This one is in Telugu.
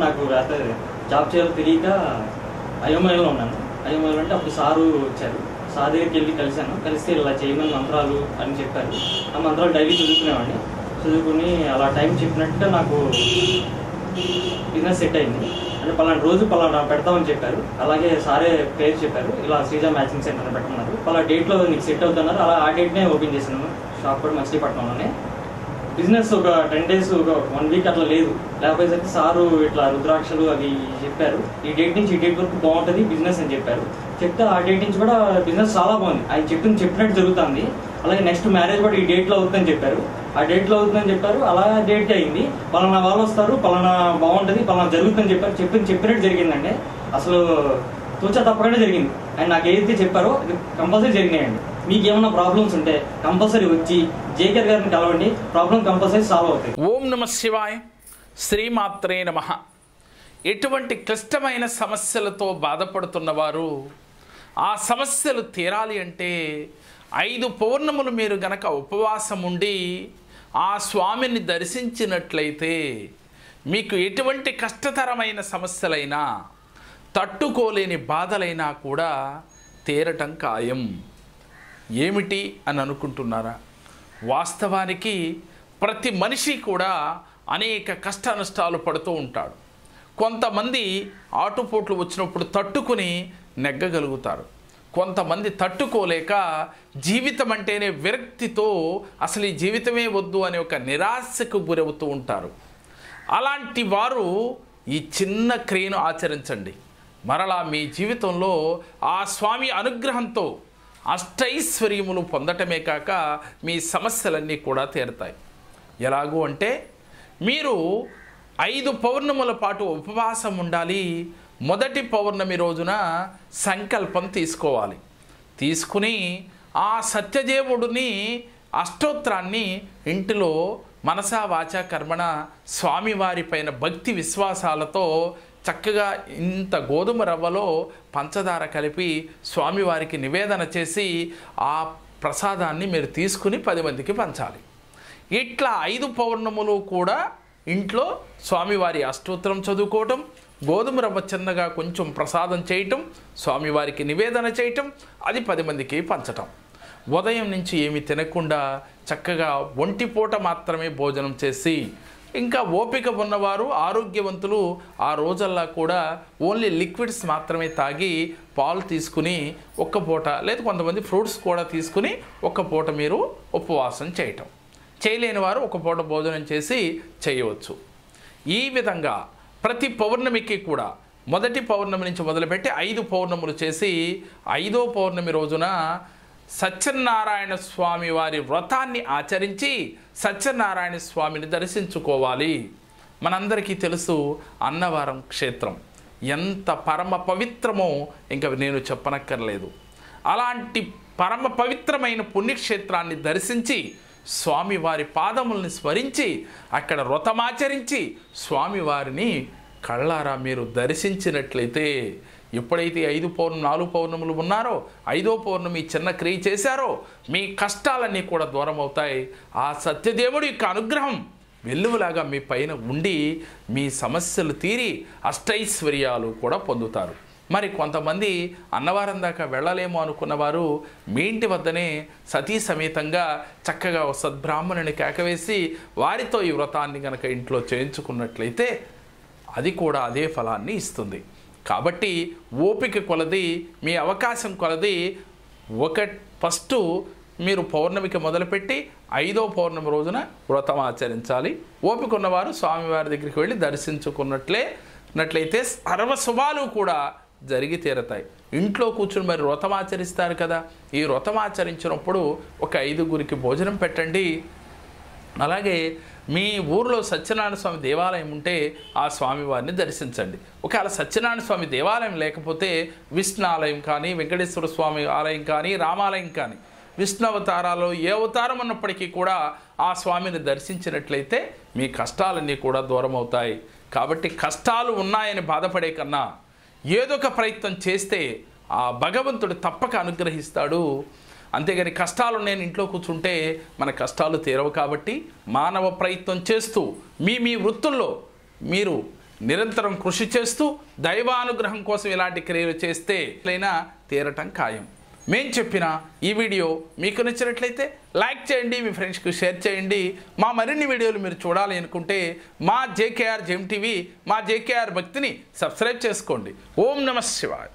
నాకు అదే జాబ్ చేయాలో తెలియక అయోమయంలో ఉన్నాను. అయోమయంలో అంటే అప్పుడు సారు వచ్చారు. సార్ దగ్గరికి వెళ్ళి కలిశాను. కలిస్తే ఇలా చేయమని మంత్రాలు అని చెప్పారు. ఆ మంత్రాలు డైలీ చదువుకునేవాడిని. చదువుకుని అలా టైం చెప్పినట్టుగా నాకు బిజినెస్ సెట్ అయింది. అంటే పలానా రోజు పలానా పెడతామని చెప్పారు. అలాగే సారే పేరు చెప్పారు. ఇలా శ్రీజ మ్యాచింగ్ సెంటర్ పెట్టమన్నారు. పలా డేట్లో నీకు సెట్ అవుతున్నారు. అలా ఆ డేట్నే ఓపెన్ చేశాను. షాప్ కూడా మచిలీపట్నంలోనే బిజినెస్ ఒక టెన్ డేస్ ఒక వన్ వీక్ అట్లా లేదు. లేకపోతే సారు ఇట్లా రుద్రాక్షలు అవి చెప్పారు. ఈ డేట్ నుంచి ఈ డేట్ వరకు బాగుంటుంది బిజినెస్ అని చెప్పారు. చెప్తే ఆ డేట్ నుంచి కూడా బిజినెస్ చాలా బాగుంది. ఆయన చెప్పింది చెప్పినట్టు జరుగుతుంది. అలాగే నెక్స్ట్ మ్యారేజ్ కూడా ఈ డేట్లో అవుతుందని చెప్పారు. ఆ డేట్లో అవుతుందని చెప్పారు. అలా డేట్ అయింది. పలానా వాళ్ళు వస్తారు పలానా బాగుంటుంది పలానా జరుగుతుందని చెప్పారు. చెప్పింది చెప్పినట్టు జరిగిందండి. అసలు తూచా తప్పకుండా జరిగింది. ఆయన నాకు ఏదైతే చెప్పారో అది కంపల్సరీ జరిగినాయండి. మీకు ఏమైనా ప్రాబ్లమ్స్ ఉంటే కంపల్సరీ వచ్చి జేకేర్ గారిని కలవండి. ప్రాబ్లం కంపల్సరీ సాల్వ్ అవుతాయి. ఓం నమ శివాయ. శ్రీమాత్రే నమ. ఎటువంటి క్లిష్టమైన సమస్యలతో బాధపడుతున్న వారు ఆ సమస్యలు తీరాలి అంటే ఐదు పౌర్ణములు మీరు గనక ఉపవాసం ఉండి ఆ స్వామిని దర్శించినట్లయితే మీకు ఎటువంటి కష్టతరమైన సమస్యలైనా తట్టుకోలేని బాధలైనా కూడా తీరటం ఖాయం. ఏమిటి అని అనుకుంటున్నారా? వాస్తవానికి ప్రతి మనిషి కూడా అనేక కష్ట నష్టాలు పడుతూ ఉంటాడు. కొంతమంది ఆటుపోట్లు వచ్చినప్పుడు తట్టుకుని నెగ్గగలుగుతారు. కొంతమంది తట్టుకోలేక జీవితం అంటేనే విరక్తితో అసలు ఈ జీవితమే వద్దు అనే ఒక నిరాశకు గురవుతూ ఉంటారు. అలాంటి వారు ఈ చిన్న క్రియను ఆచరించండి. మరలా మీ జీవితంలో ఆ స్వామి అనుగ్రహంతో అష్టైశ్వర్యములు పొందటమే కాక మీ సమస్యలన్నీ కూడా తీరుతాయి. ఎలాగూ అంటే మీరు ఐదు పౌర్ణముల పాటు ఉపవాసం ఉండాలి. మొదటి పౌర్ణమి రోజున సంకల్పం తీసుకోవాలి. తీసుకుని ఆ సత్యదేవుడిని అష్టోత్రాన్ని ఇంటిలో మనసా వాచా కర్మణ స్వామివారి పైన భక్తి విశ్వాసాలతో చక్కగా ఇంత గోధుమ రవ్వలో పంచదార కలిపి స్వామివారికి నివేదన చేసి ఆ ప్రసాదాన్ని మీరు తీసుకుని పది మందికి పంచాలి. ఇట్లా ఐదు పౌర్ణములు కూడా ఇంట్లో స్వామివారి అష్టోత్తరం చదువుకోవటం గోధుమ రవ్వ చిన్నగా కొంచెం ప్రసాదం చేయటం స్వామివారికి నివేదన చేయటం అది పది మందికి పంచటం. ఉదయం నుంచి ఏమి తినకుండా చక్కగా ఒంటిపూట మాత్రమే భోజనం చేసి ఇంకా ఓపిక ఉన్నవారు ఆరోగ్యవంతులు ఆ రోజల్లా కూడా ఓన్లీ లిక్విడ్స్ మాత్రమే తాగి పాలు తీసుకుని ఒక్క పూట లేదా కొంతమంది ఫ్రూట్స్ కూడా తీసుకుని ఒక్క పూట మీరు ఉపవాసం చేయటం. చేయలేని వారు ఒక పూట భోజనం చేసి చేయవచ్చు. ఈ విధంగా ప్రతి పౌర్ణమికి కూడా మొదటి పౌర్ణమి నుంచి మొదలుపెట్టి ఐదు పౌర్ణములు చేసి ఐదో పౌర్ణమి రోజున సత్యనారాయణ స్వామి వారి వ్రతాన్ని ఆచరించి సత్యనారాయణ స్వామిని దర్శించుకోవాలి. మనందరికీ తెలుసు అన్నవరం క్షేత్రం. ఎంత పరమ పవిత్రమో ఇంకా నేను చెప్పనక్కర్లేదు. అలాంటి పరమ పవిత్రమైన పుణ్యక్షేత్రాన్ని దర్శించి స్వామివారి పాదముల్ని స్మరించి అక్కడ వ్రతమాచరించి స్వామివారిని కళ్ళారా మీరు దర్శించినట్లయితే ఎప్పుడైతే ఐదు పౌర్ణమి నాలుగు పౌర్ణములు ఉన్నారో ఐదో పౌర్ణమి చిన్న క్రియ చేశారో మీ కష్టాలన్నీ కూడా దూరం అవుతాయి ఆ సత్యదేవుడి యొక్క అనుగ్రహం వెల్లువలాగా మీ పైన ఉండి మీ సమస్యలు తీరి అష్టైశ్వర్యాలు కూడా పొందుతారు. మరి కొంతమంది అన్నవారం దాకా వెళ్ళలేము అనుకున్నవారు మీ ఇంటి వద్దనే సతీ సమేతంగా చక్కగా సద్బ్రాహ్మణుని కేకవేసి వారితో ఈ వ్రతాన్ని గనక ఇంట్లో చేయించుకున్నట్లయితే అది కూడా అదే ఫలాన్ని ఇస్తుంది. కాబట్టి ఓపిక కొలది మీ అవకాశం కొలది ఒక ఫస్ట్ మీరు పౌర్ణమికి మొదలుపెట్టి ఐదో పౌర్ణమి రోజున వ్రతం ఆచరించాలి. ఓపిక ఉన్నవారు స్వామివారి దగ్గరికి వెళ్ళి దర్శించుకున్నట్లే నట్లయితే సర్వశుభాలు కూడా జరిగి తీరతాయి. ఇంట్లో కూర్చుని మరి వ్రతం ఆచరిస్తారు కదా. ఈ వ్రతం ఆచరించినప్పుడు ఒక ఐదుగురికి భోజనం పెట్టండి. అలాగే మీ ఊరిలో సత్యనారాయణ స్వామి దేవాలయం ఉంటే ఆ స్వామివారిని దర్శించండి. ఒకవేళ సత్యనారాయణ స్వామి దేవాలయం లేకపోతే విష్ణు ఆలయం కానీ వెంకటేశ్వర స్వామి ఆలయం కానీ రామాలయం కానీ విష్ణు అవతారాలు ఏ అవతారం ఉన్నప్పటికీ కూడా ఆ స్వామిని దర్శించినట్లయితే మీ కష్టాలన్నీ కూడా దూరం అవుతాయి. కాబట్టి కష్టాలు ఉన్నాయని బాధపడే కన్నా ఏదో ఒక ప్రయత్నం చేస్తే ఆ భగవంతుడు తప్పక అనుగ్రహిస్తాడు. అంతేగాని కష్టాలు నేను ఇంట్లో కూర్చుంటే మన కష్టాలు తీరవు కాబట్టి మానవ ప్రయత్నం చేస్తూ మీ మీ వృత్తుల్లో మీరు నిరంతరం కృషి చేస్తూ దైవానుగ్రహం కోసం ఇలాంటి క్రియలు చేస్తే ఎట్లయినా తీరటం ఖాయం. మేం చెప్పిన ఈ వీడియో మీకు నచ్చినట్లయితే లైక్ చేయండి మీ ఫ్రెండ్స్కి షేర్ చేయండి. మా మరిన్ని వీడియోలు మీరు చూడాలి అనుకుంటే మా జేకేఆర్ జెమ్ టీవీ మా జేకేఆర్ భక్తిని సబ్స్క్రైబ్ చేసుకోండి. ఓం నమ శివాయ్.